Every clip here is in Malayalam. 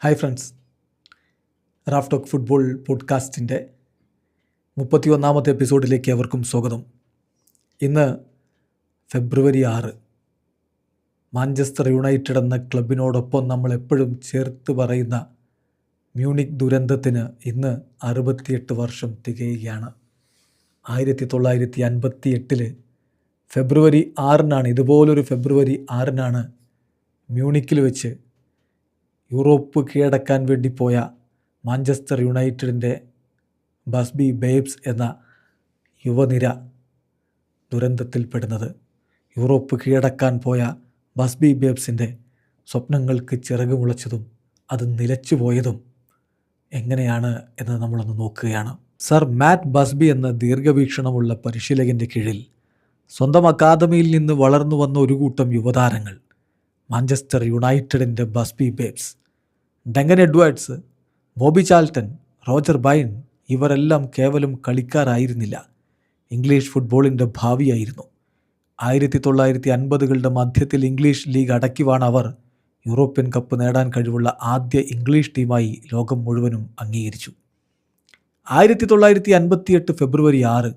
Hi friends Raf talk football പോഡ്കാസ്റ്റിന്റെ മുപ്പത്തി ഒന്നാമത്തെ എപ്പിസോഡിലേക്ക് അവർക്കും സ്വാഗതം. ഇന്ന് ഫെബ്രുവരി ആറ്. മാഞ്ചസ്റ്റർ യുണൈറ്റഡ് എന്ന ക്ലബിനോടൊപ്പം നമ്മൾ എപ്പോഴും ചേർത്ത് പറയുന്ന മ്യൂണിക് ദുരന്തത്തിന് ഇന്ന് അറുപത്തിയെട്ട് വർഷം തികയുകയാണ്. ആയിരത്തി തൊള്ളായിരത്തി അൻപത്തി എട്ടിൽ ഫെബ്രുവരി ആറിനാണ് ഇതുപോലൊരു ഫെബ്രുവരി ആറിനാണ് മ്യൂണിക്കിൽ വെച്ച് യൂറോപ്പ് കീഴടക്കാൻ വേണ്ടി പോയ മാഞ്ചസ്റ്റർ യുണൈറ്റഡിന്റെ ബസ്ബി ബേബ്സ് എന്ന യുവനിര ദുരന്തത്തിൽപ്പെടുന്നത്. യൂറോപ്പ് കീഴടക്കാൻ പോയ ബസ്ബി ബേബ്സിന്റെ സ്വപ്നങ്ങൾക്ക് ചിറക് മുളച്ചതും അത് നിലച്ചുപോയതും എങ്ങനെയാണ് എന്ന് നമ്മളൊന്ന് നോക്കുകയാണ്. സർ മാറ്റ് ബസ്ബി എന്ന ദീർഘവീക്ഷണമുള്ള പരിശീലകന്റെ കീഴിൽ സ്വന്തം അക്കാദമിയിൽ നിന്ന് വളർന്നു വന്ന ഒരു കൂട്ടം യുവതാരങ്ങൾ മാഞ്ചസ്റ്റർ യുണൈറ്റഡിന്റെ Busby Babes Duncan Edwards Bobby Charlton Roger Byrne ഇവരെല്ലാം കേവലം കളിക്കാരായിരുന്നില്ല. ഇംഗ്ലീഷ് ഫുട്ബോളിന്റെ ഭാവിയായിരുന്നു. ആയിരത്തി തൊള്ളായിരത്തി അൻപതുകളുടെ മധ്യത്തിൽ ഇംഗ്ലീഷ് ലീഗ് അടക്കിവാണ് അവർ. യൂറോപ്യൻ കപ്പ് നേടാൻ കഴിവുള്ള ആദ്യ ഇംഗ്ലീഷ് ടീമായി ലോകം മുഴുവനും അംഗീകരിച്ചു. ആയിരത്തി തൊള്ളായിരത്തി അൻപത്തിയെട്ട് ഫെബ്രുവരി ആറ്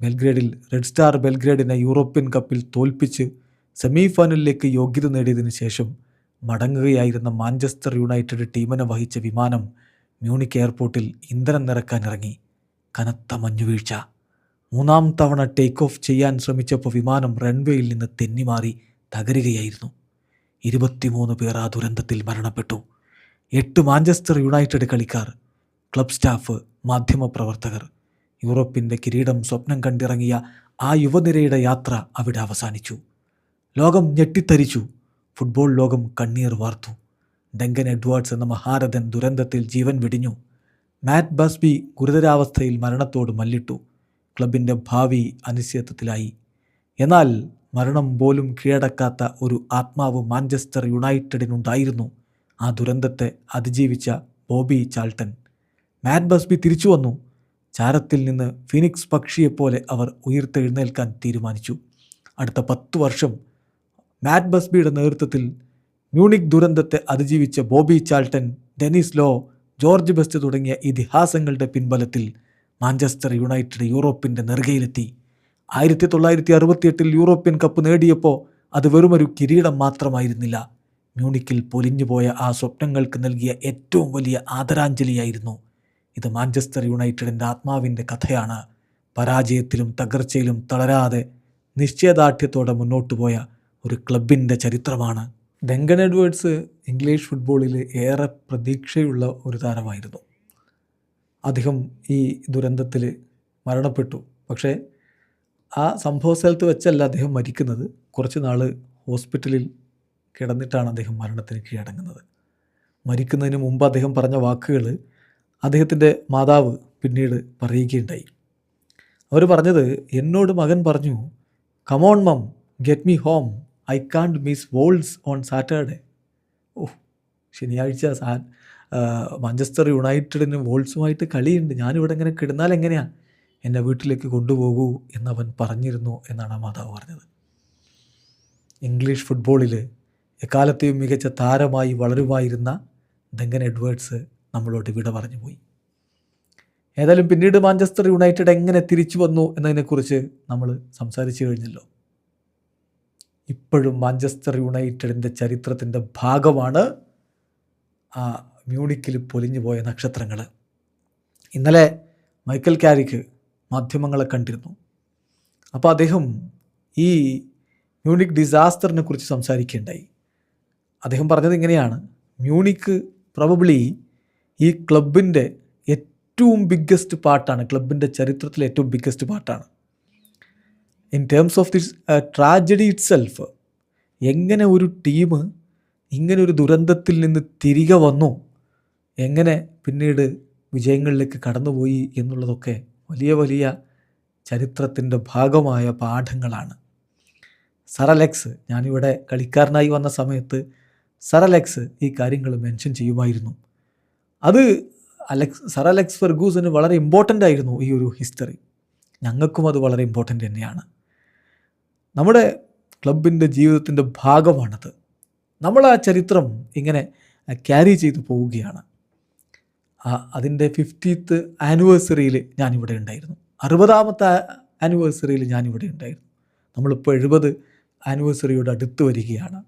ബെൽഗ്രേഡിൽ റെഡ് സ്റ്റാർ ബെൽഗ്രേഡിനെ യൂറോപ്യൻ കപ്പിൽ തോൽപ്പിച്ച് സെമി ഫൈനലിലേക്ക് യോഗ്യത നേടിയതിനു ശേഷം മടങ്ങുകയായിരുന്ന മാഞ്ചസ്റ്റർ യുണൈറ്റഡ് ടീമിനെ വഹിച്ച വിമാനം മ്യൂണിക് എയർപോർട്ടിൽ ഇന്ധനം നിറക്കാനിറങ്ങി കനത്ത മഞ്ഞുവീഴ്ച. മൂന്നാം തവണ ടേക്ക് ഓഫ് ചെയ്യാൻ ശ്രമിച്ചപ്പോൾ വിമാനം റൺവേയിൽ നിന്ന് തെന്നിമാറി തകരുകയായിരുന്നു. ഇരുപത്തിമൂന്ന് പേർ ആ ദുരന്തത്തിൽ മരണപ്പെട്ടു. എട്ട് മാഞ്ചസ്റ്റർ യുണൈറ്റഡ് കളിക്കാർ ക്ലബ് സ്റ്റാഫ് മാധ്യമപ്രവർത്തകർ യൂറോപ്പിന്റെ കിരീടം സ്വപ്നം കണ്ടിറങ്ങിയ ആ യുവനിരയുടെ യാത്ര അവിടെ അവസാനിച്ചു. ലോകം ഞെട്ടിത്തരിച്ചു ഫുട്ബോൾ ലോകം കണ്ണീർ വാർത്തു. ഡെങ്കൻ എഡ്വേർഡ്സ് എന്ന മഹാരഥൻ ദുരന്തത്തിൽ ജീവൻ വെടിഞ്ഞു. മാറ്റ് ബസ്ബി ഗുരുതരാവസ്ഥയിൽ മരണത്തോട് മല്ലിട്ടു. ക്ലബിന്റെ ഭാവി അനിശ്ചിതത്വത്തിലായി. എന്നാൽ മരണം പോലും കീഴടക്കാത്ത ഒരു ആത്മാവ് മാഞ്ചസ്റ്റർ യുണൈറ്റഡിനുണ്ടായിരുന്നു. ആ ദുരന്തത്തെ അതിജീവിച്ച ബോബി ചാൾട്ടൻ. മാറ്റ് ബസ്ബി തിരിച്ചു വന്നു. ചാരത്തിൽ നിന്ന് ഫിനിക്സ് പക്ഷിയെപ്പോലെ അവർ ഉയർത്തെഴുന്നേൽക്കാൻ തീരുമാനിച്ചു. അടുത്ത പത്തു വർഷം മാറ്റ് ബസ്ബിയുടെ നേതൃത്വത്തിൽ മ്യൂണിക് ദുരന്തത്തെ അതിജീവിച്ച Bobby Charlton Denis Law George Best തുടങ്ങിയ ഇതിഹാസങ്ങളുടെ പിൻബലത്തിൽ മാഞ്ചസ്റ്റർ യുണൈറ്റഡ് യൂറോപ്പിന്റെ നെറുകയിലെത്തി. ആയിരത്തി തൊള്ളായിരത്തി അറുപത്തിയെട്ടിൽ യൂറോപ്യൻ കപ്പ് നേടിയപ്പോൾ അത് വെറുമൊരു കിരീടം മാത്രമായിരുന്നില്ല. മ്യൂണിക്കിൽ പൊലിഞ്ഞുപോയ ആ സ്വപ്നങ്ങൾക്ക് നൽകിയ ഏറ്റവും വലിയ ആദരാഞ്ജലിയായിരുന്നു. ഇത് മാഞ്ചസ്റ്റർ യുണൈറ്റഡിന്റെ ആത്മാവിന്റെ കഥയാണ്. പരാജയത്തിലും തകർച്ചയിലും തളരാതെ നിശ്ചയദാർഢ്യത്തോടെ മുന്നോട്ടു പോയ ഒരു ക്ലബിന്റെ ചരിത്രമാണ്. ഡെങ്കൻ എഡ്വേർഡ്സ് ഇംഗ്ലീഷ് ഫുട്ബോളിൽ ഏറെ പ്രതീക്ഷയുള്ള ഒരു താരമായിരുന്നു. അദ്ദേഹം ഈ ദുരന്തത്തിൽ മരണപ്പെട്ടു. പക്ഷേ ആ സംഭവ സ്ഥലത്ത് വെച്ചല്ല അദ്ദേഹം മരിക്കുന്നത്. കുറച്ച് നാൾ ഹോസ്പിറ്റലിൽ കിടന്നിട്ടാണ് അദ്ദേഹം മരണത്തിന് കീഴടങ്ങുന്നത്. മരിക്കുന്നതിന് മുമ്പ് അദ്ദേഹം പറഞ്ഞ വാക്കുകൾ അദ്ദേഹത്തിന്റെ മാതാവ് പിന്നീട് പറയുകയുണ്ടായി. അവർ പറഞ്ഞത് എന്നോട് മകൻ പറഞ്ഞു come on mum get me home I can't miss Wolves on Saturday oh ശനിയാഴ്ച സാ മാഞ്ചസ്റ്റർ യുണൈറ്റഡിന് വോൾസുമായിട്ട് കളിയുണ്ട്. ഞാനിവിടെ ഇങ്ങനെ കിടന്നാൽ എങ്ങനെയാണ് എന്നെ വീട്ടിലേക്ക് കൊണ്ടുപോകൂ എന്നവൻ പറഞ്ഞിരുന്നു എന്നാണ് ആ മാതാവ് പറഞ്ഞത്. ഇംഗ്ലീഷ് ഫുട്ബോളിൽ എക്കാലത്തെയും മികച്ച താരമായി വളരുമായിരുന്ന ഡങ്കൻ എഡ്വേർഡ്സ് നമ്മളോട് വിട പറഞ്ഞു പോയി. ഏതായാലും പിന്നീട് മാഞ്ചസ്റ്റർ യുണൈറ്റഡ് എങ്ങനെ തിരിച്ചു വന്നു എന്നതിനെക്കുറിച്ച് നമ്മൾ സംസാരിച്ചു കഴിഞ്ഞല്ലോ. ഇപ്പോഴും മാഞ്ചസ്റ്റർ യുണൈറ്റഡിന്റെ ചരിത്രത്തിന്റെ ഭാഗമാണ് ആ മ്യൂണിക്കിൽ പൊലിഞ്ഞു പോയ നക്ഷത്രങ്ങൾ ഇന്നലെ മൈക്കൽ കാരിക്ക് മാധ്യമങ്ങളെ കണ്ടിരുന്നു. അപ്പോൾ അദ്ദേഹം ഈ മ്യൂണിക് ഡിസാസ്റ്ററിനെ കുറിച്ച് സംസാരിക്കുകയുണ്ടായി അദ്ദേഹം പറഞ്ഞത് ഇങ്ങനെയാണ്. മ്യൂണിക്ക് പ്രോബബ്ലി ഈ ക്ലബിന്റെ ഏറ്റവും ബിഗ്ഗസ്റ്റ് പാർട്ടാണ് ക്ലബിന്റെ ചരിത്രത്തിലെ ഏറ്റവും ബിഗ്ഗസ്റ്റ് പാർട്ടാണ് in terms of this tragedy itself എങ്ങനെ ഒരു ടീം ഇങ്ങനെ ഒരു ദുരന്തത്തിൽ നിന്ന് തിരികെ വന്നു? എങ്ങനെ പിന്നീട് വിജയങ്ങളിലേക്ക് കടന്നുപോയി എന്നുള്ളതൊക്കെ വലിയ വലിയ ചരിത്രത്തിന്റെ ഭാഗമായ പാഠങ്ങളാണ്. സറലെക്സ് ഞാനിവിടെ കളിക്കാരനായി വന്ന സമയത്ത് സറലെക്സ് ഈ കാര്യങ്ങൾ മെൻഷൻ ചെയ്യുമായിരുന്നു. അത് അലക്സ് സറലെക്സ് ഫെർഗൂസിന് വളരെ ഇമ്പോർട്ടന്റ് ആയിരുന്നു ഈ ഒരു ഹിസ്റ്ററി ഞങ്ങൾക്കും അത് വളരെ ഇമ്പോർട്ടന്റ് തന്നെയാണ്. നമ്മുടെ ക്ലബിന്റെ ജീവിതത്തിന്റെ ഭാഗമാണത്. നമ്മൾ ആ ചരിത്രം ഇങ്ങനെ ക്യാരി ചെയ്തു പോവുകയാണ്. അതിന്റെ ഫിഫ്റ്റീത്ത് ആനിവേഴ്സറിയിൽ ഞാനിവിടെ ഉണ്ടായിരുന്നു. അറുപതാമത്തെ ആനിവേഴ്സറിയിൽ ഞാനിവിടെ ഉണ്ടായിരുന്നു. നമ്മളിപ്പോൾ എഴുപത് ആനിവേഴ്സറിയോട് അടുത്ത് വരികയാണ്.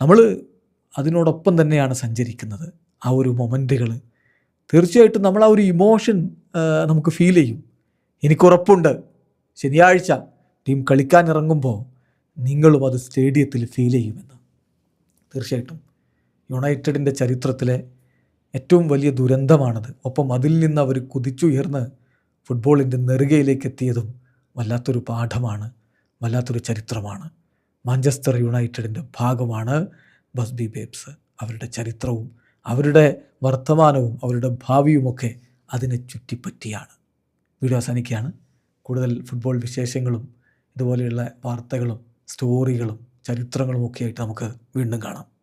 നമ്മൾ അതിനോടൊപ്പം തന്നെയാണ് സഞ്ചരിക്കുന്നത്. ആ ഒരു മൊമെന്റുകൾ. തീർച്ചയായിട്ടും നമ്മൾ ആ ഒരു ഇമോഷൻ നമുക്ക് ഫീൽ ചെയ്യും. എനിക്കുറപ്പുണ്ട്. ശനിയാഴ്ച ടീം കളിക്കാൻ ഇറങ്ങുമ്പോൾ നിങ്ങളും അത് സ്റ്റേഡിയത്തിൽ ഫീൽ ചെയ്യുമെന്ന്. തീർച്ചയായിട്ടും യുണൈറ്റഡിന്റെ ചരിത്രത്തിലെ ഏറ്റവും വലിയ ദുരന്തമാണത്. ഒപ്പം അതിൽ നിന്ന് അവർ കുതിച്ചുയർന്ന് ഫുട്ബോളിന്റെ നെറുകയിലേക്ക് എത്തിയതും വല്ലാത്തൊരു പാഠമാണ് വല്ലാത്തൊരു ചരിത്രമാണ്. മാഞ്ചസ്റ്റർ യുണൈറ്റഡിന്റെ ഭാഗമാണ് ബസ്ബി ബേബ്സ്. അവരുടെ ചരിത്രവും അവരുടെ വർത്തമാനവും അവരുടെ ഭാവിയുമൊക്കെ അതിനെ ചുറ്റിപ്പറ്റിയാണ്. വീഡിയോ അവസാനിക്കുകയാണ്. കൂടുതൽ ഫുട്ബോൾ വിശേഷങ്ങളും ഇതുപോലെയുള്ള വാർത്തകളും സ്റ്റോറികളും ചരിത്രങ്ങളും ഒക്കെ ആയിട്ട് നമുക്ക് വീണ്ടും കാണാം.